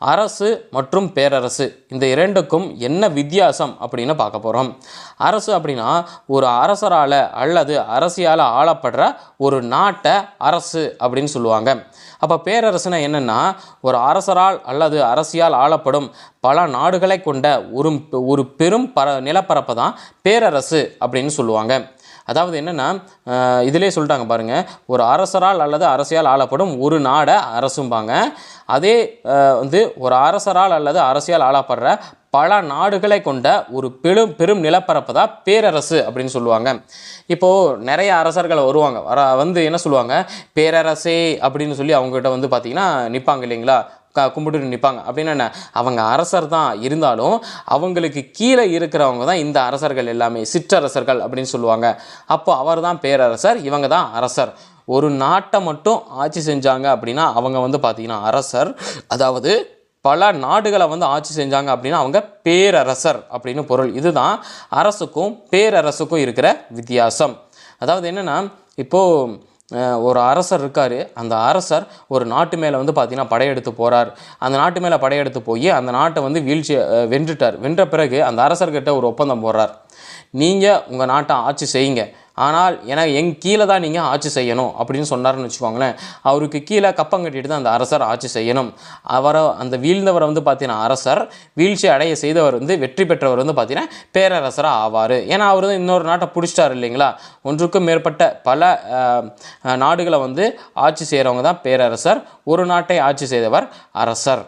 அரசு மற்றும் பேரரசு. இந்த இரண்டுக்கும் என்ன வித்தியாசம் அப்படின்னு பார்க்க போகிறோம் அரசு அப்படின்னா ஒரு அரசரால் அல்லது அரசியால் ஆளப்படுற ஒரு நாட்டை அரசு அப்படின்னு சொல்லுவாங்க. அப்போ பேரரசுனா என்னென்னா ஒரு அரசரால் அல்லது அரசியால் ஆளப்படும் பல நாடுகளை கொண்ட ஒரு ஒரு பெரும் பர நிலப்பரப்பை தான் பேரரசு அப்படின்னு சொல்லுவாங்க. அதாவது என்னென்னா இதிலே சொல்லிட்டாங்க பாருங்கள் ஒரு அரசரால் அல்லது அரசியால் ஆளப்படும் ஒரு நாடை அரசும்பாங்க. அதே வந்து ஒரு அரசரால் அல்லது அரசியால் ஆளப்படுற பல நாடுகளை கொண்ட ஒரு பெரும் பெரும் நிலப்பரப்பு தான் பேரரசு அப்படின்னு சொல்லுவாங்க. இப்போது நிறைய அரசர்கள் வருவாங்க. வர வந்து என்ன சொல்லுவாங்க? பேரரசே அப்படின்னு சொல்லி அவங்ககிட்ட வந்து பார்த்திங்கன்னா நிற்பாங்க இல்லைங்களா? கும்பிட்டு நிற்பாங்க அப்படின்னா என்ன? அவங்க அரசர் தான் இருந்தாலும் அவங்களுக்கு கீழே இருக்கிறவங்க தான் இந்த அரசர்கள் எல்லாமே சிற்றரசர்கள் அப்படின்னு சொல்லுவாங்க. அப்போ அவர் தான் பேரரசர் இவங்க தான் அரசர். ஒரு நாட்டை மட்டும் ஆட்சி செஞ்சாங்க அப்படின்னா அவங்க வந்து பார்த்திங்கன்னா அரசர். அதாவது பல நாடுகளை வந்து ஆட்சி செஞ்சாங்க அப்படின்னா அவங்க பேரரசர் அப்படின்னு பொருள். இதுதான் அரசுக்கும் பேரரசுக்கும் இருக்கிற வித்தியாசம். அதாவது என்னென்னா இப்போது ஒரு அரசர் இருக்கார். அந்த அரசர் ஒரு நாட்டு மேலே வந்து பார்த்திங்கன்னா படையெடுத்து போகிறார் அந்த நாட்டு மேலே படையெடுத்து போய் அந்த நாட்டை வந்து வீழ்ச்சி வென்றுட்டார். வென்ற பிறகு அந்த அரசர்கிட்ட ஒரு ஒப்பந்தம் போடுறார். நீங்கள் உங்கள் நாட்டை ஆட்சி செய்யுங்க. ஆனால் என எங் கீழே தான் நீங்கள் ஆட்சி செய்யணும் அப்படின்னு சொன்னார்னு வச்சுக்கோங்களேன். அவருக்கு கீழே கப்பம் கட்டிட்டு தான் அந்த அரசர் ஆட்சி செய்யணும். அவரை அந்த வீழ்ந்தவரை வந்து பார்த்தீங்கன்னா அரசர் வீழ்ச்சி அடைய செய்தவர் வந்து வெற்றி பெற்றவர் வந்து பார்த்தீங்கன்னா பேரரசராக ஆவார். ஏன்னா அவர் வந்து இன்னொரு நாட்டை பிடிச்சிட்டார் இல்லைங்களா? ஒன்றுக்கும் மேற்பட்ட பல நாடுகளை வந்து ஆட்சி செய்கிறவங்க தான் பேரரசர் ஒரு நாட்டை ஆட்சி செய்தவர் அரசர்.